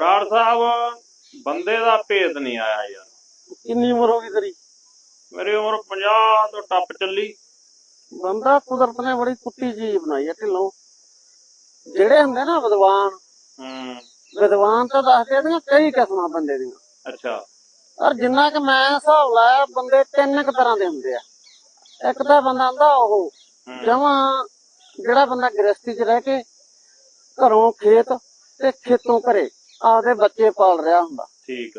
ਬਰਾੜ ਸਾਹਿਬ ਬੰਦੇ ਦਾ ਭੇਦ ਨਹੀਂ ਆਇਆ ਯਾਰ। ਕਿੰਨੀ ਉਮਰ ਹੋ ਗਈ ਤੇਰੀ? ਮੇਰੀ ਉਮਰ 50 ਤੋਂ ਟੱਪ ਚੱਲੀ। ਬੰਦਾ ਕੁਦਰਤ ਨੇ ਬੜੀ ਕੁੱਤੀ ਚੀਜ਼ ਬਣਾਈ ਹੈ ਢਿੱਲੋਂ। ਜਿਹੜੇ ਹੁੰਦੇ ਨਾ ਵਿਦਵਾਨ ਹੂੰ। ਵਿਦਵਾਨ ਤਾਂ ਦੱਸਦੇ ਦੀਆਂ ਕਈ ਕਿਸਮਾਂ ਬੰਦੇ ਦੀਆਂ। ਅੱਛਾ। ਪਰ ਜਿੰਨਾ ਕਿ ਮੈਂ ਹਿਸਾਬ ਲਾਇਆ ਬੰਦੇ ਤਿੰਨ ਕੁ ਤਰ੍ਹਾਂ ਦੇ ਹੁੰਦੇ ਆ। ਇੱਕ ਤਾਂ ਬੰਦਾ ਹੁੰਦਾ ਉਹ। ਜਮਾਂ ਜਿਹੜਾ ਬੰਦਾ ਗ੍ਰਸਤੀ 'ਚ ਰਹਿ ਕੇ ਘਰੋਂ ਖੇਤ ਤੇ ਖੇਤੋਂ ਘਰੇ ਆਪਦੇ ਬੱਚੇ ਪਾਲ ਰਿਹਾ ਹੁੰਦਾ। ਠੀਕ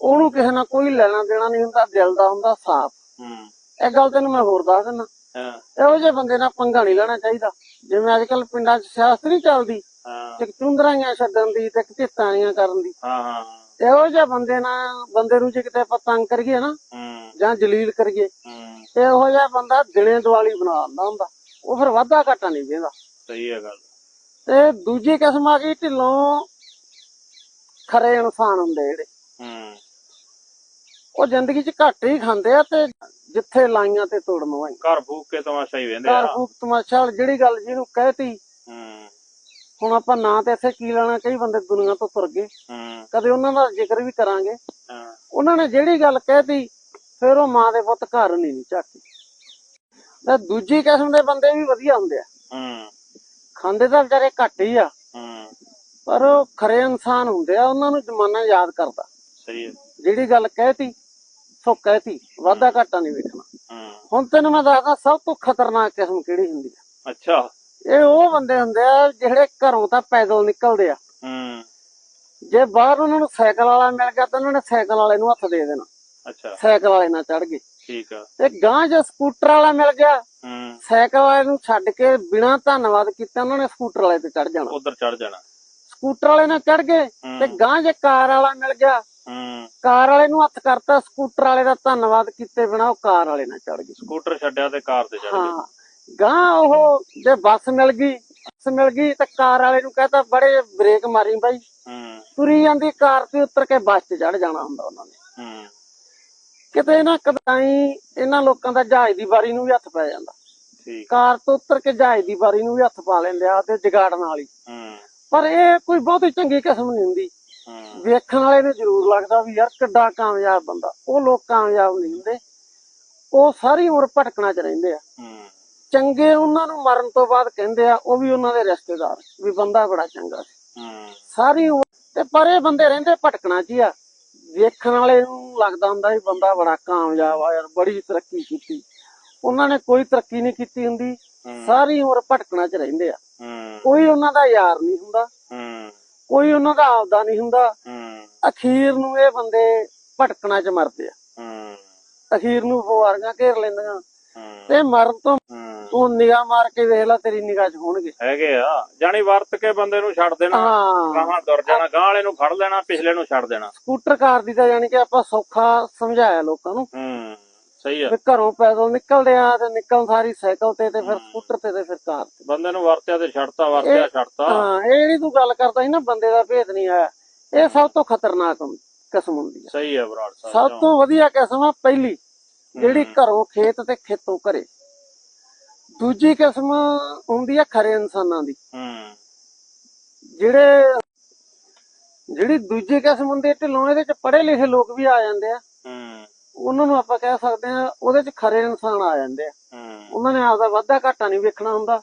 ਉਹਨੂੰ ਕਿਸੇ ਨਾਲ ਕੋਈ ਲੈਣਾ ਦੇਣਾ ਨਹੀਂ ਹੁੰਦਾ ਦਿਲ ਦਾ ਹੁੰਦਾ ਸਾਫ਼। ਹੂੰ। ਇਹ ਗੱਲ ਤੈਨੂੰ ਮੈਂ ਹੋਰ ਦੱਸ ਦਿੰਦਾ। ਹਾਂ। ਇਹੋ ਜਿਹੇ ਬੰਦੇ ਨਾਲ ਪੰਗਾ ਨਹੀਂ ਲੈਣਾ ਚਾਹੀਦਾ। ਜਿਵੇਂ ਅੱਜ ਕੱਲ ਪਿੰਡਾਂ 'ਚ ਸਿਆਸਤ ਨਹੀਂ ਚੱਲਦੀ। ਹਾਂ। ਚੁੰਦਰਾਈਆਂ ਛੱਡਣ ਦੀ ਤੇ ਇੱਕ ਢਿੱਤਾਂੀਆਂ ਕਰਨ ਦੀ। ਹਾਂ ਹਾਂ ਇਹੋ ਜਿਹੇ ਬੰਦੇ ਨਾਲ ਬੰਦੇ ਨੂੰ ਜੇ ਕਿਤੇ ਆਪਾਂ ਤੰਗ ਕਰੀਏ ਨਾ ਜਾਂ ਜਲੀਲ ਕਰੀਏ ਇਹੋ ਜਿਹਾ ਬੰਦਾ ਦਿਨੇ ਦਿਵਾਲੀ ਬਣਾ ਦਿੰਦਾ ਹੁੰਦਾ। ਉਹ ਫਿਰ ਵਾਧਾ ਘਾਟਾ ਨਹੀਂ ਵੇਂਦਾ। ਸਹੀ ਹੈ ਗੱਲ। ਤੇ ਦੂਜੀ ਕਿਸਮ ਆ ਗਈ ਢਿੱਲੋਂ ਖਰੇ ਇਨਸਾਨ ਹੁੰਦੇ ਜਿਹੜੇ। ਹੂੰ। ਉਹ ਜ਼ਿੰਦਗੀ 'ਚ ਘੱਟ ਹੀ ਖਾਂਦੇ ਆ ਤੇ ਜਿੱਥੇ ਲਾਈਆਂ ਤੇ ਤੋੜਨ ਵਾਈ ਘਰ ਫੂਕ ਕੇ ਤਮਾਸ਼ਾ ਹੀ ਵੇਂਦੇ ਘਰ ਆ ਫੂਕ ਤਮਾਸ਼ਾ ਵਾਲੀ ਜਿਹੜੀ ਗੱਲ ਜਿਹਨੂੰ ਕਹਿਤੀ ਹੂੰ। ਹੁਣ ਆਪਾਂ ਨਾਂ ਤੇ ਇੱਥੇ ਕੀ ਲੈਣਾ ਕਈ ਬੰਦੇ ਦੁਨੀਆ ਤੋਂ ਤੁਰ ਗਏ। ਹੂੰ। ਕਦੇ ਉਹਨਾਂ ਦਾ ਜ਼ਿਕਰ ਵੀ ਕਰਾਂਗੇ। ਹਾਂ। ਉਹਨਾਂ ਨੇ ਜਿਹੜੀ ਗੱਲ ਕਹਿਤੀ ਫਿਰ ਉਹ ਮਾਂ ਦੇ ਪੁੱਤ ਘਰ ਨਹੀਂ ਨੀ ਝਾਕੀ। ਤੇ ਦੂਜੀ ਕਿਸਮ ਦੇ ਬੰਦੇ ਵੀ ਵਧੀਆ ਹੁੰਦੇ ਆ। ਹੂੰ। ਖਾਂਦੇ ਤਾਂ ਵਿਚਾਰੇ ਘੱਟ ਹੀ ਆ। ਪਰ ਉਹ ਖਰੇ ਇਨਸਾਨ ਹੁੰਦੇ ਆ ਉਹਨਾਂ ਨੂੰ ਜ਼ਮਾਨਾ ਯਾਦ ਕਰਦਾ। ਸਹੀ ਹੈ। ਜਿਹੜੀ ਗੱਲ ਕਹਿਤੀ ਸੋ ਕਹਿਤੀ ਵਾਧਾ ਘਾਟਾ ਨਹੀਂ ਵੇਖਣਾ। ਹੁਣ ਤੈਨੂੰ ਮੈਂ ਦੱਸਦਾ ਸਭ ਤੋਂ ਖਤਰਨਾਕ ਕਿਸਮ ਕਿਹੜੀ ਹੁੰਦੀ ਆ? ਅੱਛਾ। ਇਹ ਉਹ ਬੰਦੇ ਹੁੰਦੇ ਆ ਜਿਹੜੇ ਘਰੋਂ ਤਾਂ ਪੈਦਲ ਨਿਕਲਦੇ ਆ। ਜੇ ਬਾਹਰ ਉਹਨਾਂ ਨੂੰ ਸਾਈਕਲ ਵਾਲਾ ਮਿਲ ਗਿਆ ਤਾਂ ਉਹਨਾਂ ਨੇ ਸਾਈਕਲ ਵਾਲੇ ਨੂੰ ਹੱਥ ਦੇ ਦੇਣਾ। ਅੱਛਾ। ਸਾਈਕਲ ਵਾਲੇ ਨਾਲ ਚੜ ਗਏ। ਠੀਕ ਆ। ਤੇ ਗਾਂ ਜੇ ਸਕੂਟਰ ਵਾਲਾ ਮਿਲ ਗਿਆ ਸਾਈਕਲ ਵਾਲੇ ਨੂੰ ਛੱਡ ਕੇ ਬਿਨਾਂ ਧੰਨਵਾਦ ਕੀਤੇ ਉਹਨਾਂ ਨੇ ਸਕੂਟਰ ਵਾਲੇ ਤੇ ਚੜ ਜਾਣਾ। ਉਧਰ ਚੜ ਜਾਣਾ। ਸਕੂਟਰ ਵਾਲੇ ਨਾਲ ਚੜ ਗਏ ਤੇ ਹੂੰ। ਗਾਂ ਜੇ ਕਾਰ ਵਾਲਾ ਮਿਲ ਗਿਆ। ਕਾਰ ਵਾਲੇ ਨੂੰ ਹੱਥ ਕਰਤਾ ਸਕੂਟਰ ਵਾਲੇ ਦਾ ਧੰਨਵਾਦ ਕੀਤੇ ਬਿਨਾਂ ਉਹ ਕਾਰ ਵਾਲੇ ਨਾਲ ਚੜ ਗਏ। ਸਕੂਟਰ ਛੱਡਿਆ ਤੇ ਕਾਰ ਤੇ ਚੜ ਗਏ। ਹਾਂ ਗਾਂ ਉਹ ਜੇ ਬੱਸ ਮਿਲ ਗਈ ਬੱਸ ਮਿਲ ਗਈ ਤੇ ਕਾਰ ਵਾਲੇ ਨੂੰ ਕਹਤਾ ਬੜੇ ਬ੍ਰੇਕ ਮਾਰੀ ਬਾਈ। ਤੁਰੀ ਜਾਂਦੀ ਕਾਰ ਤੇ ਉਤਰ ਕੇ ਬੱਸ 'ਚ ਚੜ ਜਾਣਾ ਹੁੰਦਾ ਉਹਨਾਂ ਨੇ। ਕਿਤੇ ਨਾ ਕਦਾਈ ਇਹਨਾਂ ਲੋਕਾਂ ਦਾ ਜਹਾਜ਼ ਦੀ ਵਾਰੀ ਨੂੰ ਵੀ ਹੱਥ ਪੈ ਜਾਂਦਾ। ਠੀਕ। ਕਾਰ ਤੋਂ ਉਤਰ ਕੇ ਜਹਾਜ਼ ਦੀ ਵਾਰੀ ਨੂੰ ਵੀ ਹੱਥ ਪਾ ਲੈਂਦੇ ਆ ਤੇ ਜਗਾੜਨ ਵਾਲੀ ਪਰ ਇਹ ਕੋਈ ਬਹੁਤੀ ਚੰਗੀ ਕਿਸਮ ਨਹੀਂ ਹੁੰਦੀ। ਵੇਖਣ ਵਾਲੇ ਨੂੰ ਜ਼ਰੂਰ ਲੱਗਦਾ ਵੀ ਯਾਰ ਕਿੱਡਾ ਕਾਮਯਾਬ ਬੰਦਾ। ਉਹ ਲੋਕ ਕਾਮਯਾਬ ਨਹੀਂ ਹੁੰਦੇ। ਉਹ ਸਾਰੀ ਉਮਰ ਭਟਕਣਾ ਚ ਰਹਿੰਦੇ ਆ। ਚੰਗੇ ਉਹਨਾਂ ਨੂੰ ਮਰਨ ਤੋਂ ਬਾਅਦ ਕਹਿੰਦੇ ਆ ਉਹ ਵੀ ਉਹਨਾਂ ਦੇ ਰਿਸ਼ਤੇਦਾਰ ਵੀ ਬੰਦਾ ਬੜਾ ਚੰਗਾ ਸੀ। ਸਾਰੀ ਉਮਰ ਤੇ ਪਰ ਇਹ ਬੰਦੇ ਰਹਿੰਦੇ ਭਟਕਣਾ ਚ ਆ। ਵੇਖਣ ਵਾਲੇ ਨੂੰ ਲੱਗਦਾ ਹੁੰਦਾ ਵੀ ਬੰਦਾ ਬੜਾ ਕਾਮਯਾਬ ਆ ਯਾਰ ਬੜੀ ਤਰੱਕੀ ਕੀਤੀ। ਉਹਨਾਂ ਨੇ ਕੋਈ ਤਰੱਕੀ ਨਹੀਂ ਕੀਤੀ ਹੁੰਦੀ। ਸਾਰੀ ਉਮਰ ਭਟਕਣਾ ਚ ਰਹਿੰਦੇ ਆ। ਕੋਈ ਉਹਨਾਂ ਦਾ ਯਾਰ ਨਹੀਂ ਹੁੰਦਾ। ਹੂੰ। ਕੋਈ ਉਹਨਾਂ ਦਾ ਆਪਦਾ ਨਹੀਂ ਹੁੰਦਾ। ਹੂੰ। ਅਖੀਰ ਨੂੰ ਇਹ ਬੰਦੇ ਭਟਕਣਾ ਚ ਮਰਦੇ ਆ। ਹੂੰ। ਅਖੀਰ ਨੂੰ ਬਿਮਾਰੀਆਂ ਘੇਰ ਲੈਂਦੀਆਂ। ਤੇ ਮਰਨ ਤੋਂ ਤੂੰ ਨਿਗਾਹ ਮਾਰ ਕੇ ਵੇਖ ਲੈ ਤੇਰੀ ਨਿਗਾਹ ਚ ਹੋਣਗੇ। ਹੈਗੇ ਆ। ਜਾਣੀ ਵਰਤ ਕੇ ਬੰਦੇ ਨੂੰ ਛੱਡ ਦੇਣਾ। ਹਾਂ। ਗਾਹਾਂ ਦੁਰ ਜਾਣਾ ਗਾਹ ਵਾਲੇ ਨੂੰ ਫੜ ਲੈਣਾ ਪਿਛਲੇ ਨੂੰ ਛੱਡ ਦੇਣਾ। ਸਕੂਟਰ ਕਾਰ ਦੀ ਤਾਂ ਯਾਨੀ ਕਿ ਆਪਾਂ ਸੌਖਾ ਸਮਝਾਇਆ ਲੋਕਾਂ ਨੂੰ। ਹੂੰ। ਸਹੀ ਆ। ਵੀ ਘਰੋਂ ਪੈਦਲ ਨਿਕਲਦੇ ਆ ਤੇ ਨਿਕਲਣ ਸਾਰੀ ਸਾਈਕਲ ਤੇ ਤੇ ਫਿਰ ਸਕੂਟਰ ਤੇ ਤੇ ਫਿਰ ਕਾਰ ਤੇ। ਬੰਦੇ ਨੂੰ ਵਰਤਿਆ ਤੇ ਛੱਡਤਾ ਵਰਤਿਆ ਛੱਡਤਾ। ਹਾਂ ਇਹ ਜਿਹੜੀ ਤੂੰ ਗੱਲ ਕਰਦਾ ਸੀ ਨਾ ਬੰਦੇ ਦਾ ਭੇਦ ਨਹੀਂ ਆਇਆ ਇਹ ਸਭ ਤੋਂ ਖਤਰਨਾਕ ਕਿਸਮ ਹੁੰਦੀ ਆ। ਸਹੀ ਆ ਬਰਾੜ ਸਾਹਿਬ ਸਭ ਤੋਂ ਵਧੀਆ ਕਿਸਮ ਆ ਪਹਿਲੀ ਜਿਹੜੀ ਘਰੋਂ ਖੇਤ ਤੇ ਖੇਤੋਂ ਘਰੇ। ਦੂਜੀ ਕਿਸਮ ਹੁੰਦੀ ਆ ਖਰੇ ਇਨਸਾਨਾਂ ਦੀ। ਹੂੰ। ਜਿਹੜੇ ਜਿਹੜੀ ਦੂਜੀ ਕਿਸਮ ਹੁੰਦੀ ਹੈ ਢਿੱਲੋਂ ਇਹਦੇ ਚ ਪੜ੍ਹੇ ਲਿਖੇ ਲੋਕ ਵੀ ਆ ਜਾਂਦੇ ਆ। ਉਹਨਾਂ ਨੂੰ ਆਪਾਂ ਕਹਿ ਸਕਦੇ ਆ ਉਹਦੇ ਚ ਖਰੇ ਇਨਸਾਨ ਆ ਜਾਂਦੇ ਆ। ਉਹਨਾਂ ਨੇ ਆਪਦਾ ਵਾਧਾ ਘਾਟਾ ਨਹੀਂ ਵੇਖਣਾ ਹੁੰਦਾ।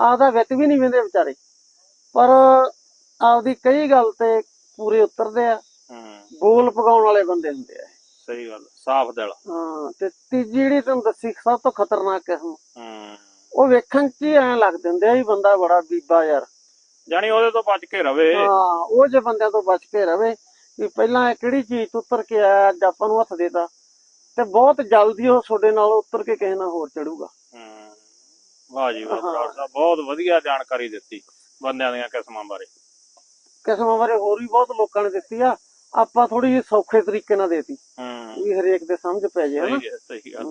ਆਪਦਾ ਵਿੱਤ ਵੀ ਨਹੀਂ ਵੇਂਦੇ ਵਿਚਾਰੇ। ਪਰ ਆਪਦੀ ਕਈ ਗੱਲ ਤੇ ਪੂਰੇ ਉਤਰਦੇ ਆ। ਬੋਲ ਪਗਾਉਣ ਵਾਲੇ ਬੰਦੇ ਹੁੰਦੇ ਆ ਸਹੀ ਗੱਲ ਸਾਫ਼ ਦਿਲ। ਹਾਂ ਤੇ ਤੀਜੀ ਜਿਹੜੀ ਤੁਹਾਨੂੰ ਦੱਸੀ ਸਭ ਤੋਂ ਖਤਰਨਾਕ ਕਿਸਮ। ਹੂੰ। ਉਹ ਵੇਖਣ ਚ ਹੀ ਐਂ ਲੱਗਦੇ ਹੁੰਦੇ ਆ ਵੀ ਬੰਦਾ ਬੜਾ ਬੀਬਾ ਯਾਰ। ਜਾਣੀ ਉਹਦੇ ਤੋਂ ਬਚ ਕੇ ਰਵੇ। ਹਾਂ ਉਹ ਜੇ ਬੰਦਿਆਂ ਤੋਂ ਬਚ ਕੇ ਰਵੇ ਵੀ ਪਹਿਲਾਂ ਇਹ ਕਿਹੜੀ ਚੀਜ਼ ਤੋਂ ਉਤਰ ਕੇ ਆਇਆ ਅੱਜ ਆਪਾਂ ਨੂੰ ਹੱਥ ਦੇਤਾ ਤੇ ਬਹੁਤ ਜਲਦੀ ਉਹ ਤੁਹਾਡੇ ਨਾਲ ਉਤਰ ਕੇ ਕਿਸੇ ਨਾਲ ਹੋਰ ਚੜੂਗਾ। ਹੂੰ। ਵਾਹ ਜੀ ਵਾਹ ਬਰਾੜ ਸਾਹਿਬ ਬਹੁਤ ਵਧੀਆ ਜਾਣਕਾਰੀ ਦਿੱਤੀ ਬੰਦਿਆਂ ਦੀਆਂ ਕਿਸਮਾਂ ਬਾਰੇ। ਕਿਸਮਾਂ ਬਾਰੇ ਹੋਰ ਵੀ ਬਹੁਤ ਲੋਕਾਂ ਨੇ ਦਿੱਤੀ ਆ। ਆਪਾਂ ਥੋੜੀ ਜਿਹੀ ਸੌਖੇ ਤਰੀਕੇ ਨਾਲ ਦੇਤੀ। ਹੂੰ। ਵੀ ਹਰੇਕ ਦੇ ਸਮਝ ਪੈ ਜੇ ਹਨਾ? ਸਹੀ ਹੈ ਸਹੀ ਗੱਲ।